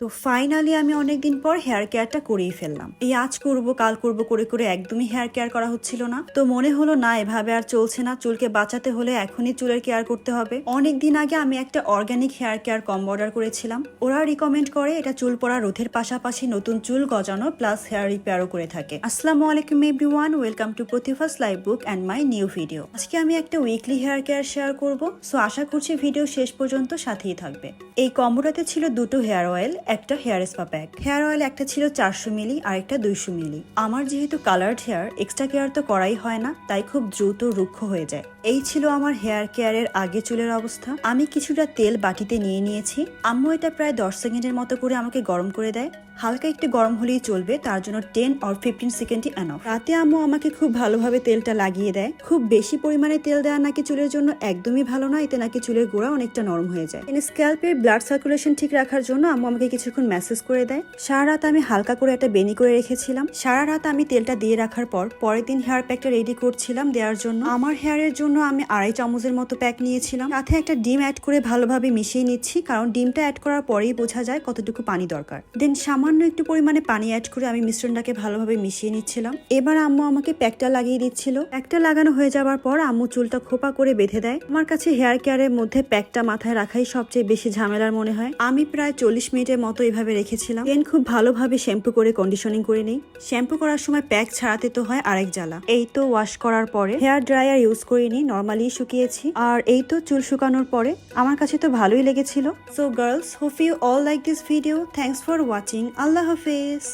তো ফাইনালি আমি অনেকদিন পর হেয়ার কেয়ারটা করেই ফেললাম। এই আজ করব, কাল করব করে করে একদমই হেয়ার কেয়ার করা হচ্ছিল না। তো মনে হলো, না, এভাবে আর চলছে না। চুলকে বাঁচাতে হলে এখনই চুলের কেয়ার করতে হবে। অনেক দিন আগে আমি একটা organic hair care combo order করেছিলাম। ওরা রিকমেন্ড করে এটা চুল পড়া রোধের পাশাপাশি নতুন চুল গজানো প্লাস হেয়ার রিপেয়ারও করে থাকে। আসসালামু আলাইকুম everyone welcome to প্রতিফাস live book and my new video আজকে আমি একটা উইকলি হেয়ার কেয়ার শেয়ার করব। সো আশা করছি ভিডিও শেষ পর্যন্ত সাথেই থাকবে। এই কম্বোটাতে ছিল দুটো হেয়ার অয়েল একটা hair spa pack hair oil একটা ছিল চারশো মিলি আর একটা দুইশো মিলি। আমার যেহেতু কালার্ড হেয়ার এক্সট্রা কেয়ার তো করাই হয় না, তাই খুব দ্রুত রুক্ষ হয়ে যায়। এই ছিল আমার হেয়ার কেয়ারের আগে চুলের অবস্থা। আমি কিছুটা তেল বাটিতে নিয়ে নিয়েছি। আম্মু এটা প্রায় দশ সেকেন্ডের মতো করে আমাকে গরম করে দেয়। হালকা একটু গরম হলেই চলবে, তার জন্য টেন অর ফিফটিন সেকেন্ডই এনফ রাতে আম্মু আমাকে খুব ভালোভাবে তেলটা লাগিয়ে দেয়। খুব বেশি পরিমাণে তেল দেওয়া নাকি চুলের জন্য একদমই ভালো না, এতে নাকি চুলের গোড়া অনেকটা নরম হয়ে যায়। স্ক্যাল্পের ব্লাড সার্কুলেশন ঠিক রাখার জন্য আম্মু আমাকে কিছুক্ষণ মেসেজ করে দেয়। সারা রাত আমি হালকা করে একটা বেনি করে রেখেছিলাম। সারা রাত আমি তেলটা দিয়ে রাখার পর পরের দিন হেয়ার প্যাকটা রেডি করছিলাম দেওয়ার জন্য। আমার হেয়ারের জন্য আমি আড়াই চামচের মতো প্যাক নিয়েছিলাম। সাথে একটা ডিম অ্যাড করে ভালোভাবে মিশিয়ে নিচ্ছি, কারণ ডিমটা অ্যাড করার পরেই বোঝা যায় কতটুকু পানি দরকার। দেন সামান্য একটু পরিমাণে পানি অ্যাড করে আমি মিশ্রণটাকে ভালোভাবে মিশিয়ে নিচ্ছিলাম। এবার আম্মু আমাকে প্যাকটা লাগিয়ে দিচ্ছিল। প্যাকটা লাগানো হয়ে যাওয়ার পর আম্মু চুলটা খোপা করে বেঁধে দেয়। আমার কাছে হেয়ার কেয়ারের মধ্যে প্যাকটা মাথায় রাখাই সবচেয়ে বেশি ঝামেলার মনে হয়। আমি প্রায় চল্লিশ মিনিটের মতো এভাবে রেখেছিলাম। দেন খুব ভালোভাবে শ্যাম্পু করে কন্ডিশনিং করে নিই। শ্যাম্পু করার সময় প্যাক ছাড়াতে তো হয় আরেক জ্বালা। এই তো ওয়াশ করার পরে হেয়ার ড্রায়ার ইউজ করে নিই নর্মালি শুকিয়েছি। আর এই তো চুল শুকানোর পরে আমার কাছে তো ভালোই লেগেছিল। So girls hope you all like this video thanks for watching আল্লাহ হাফেজ।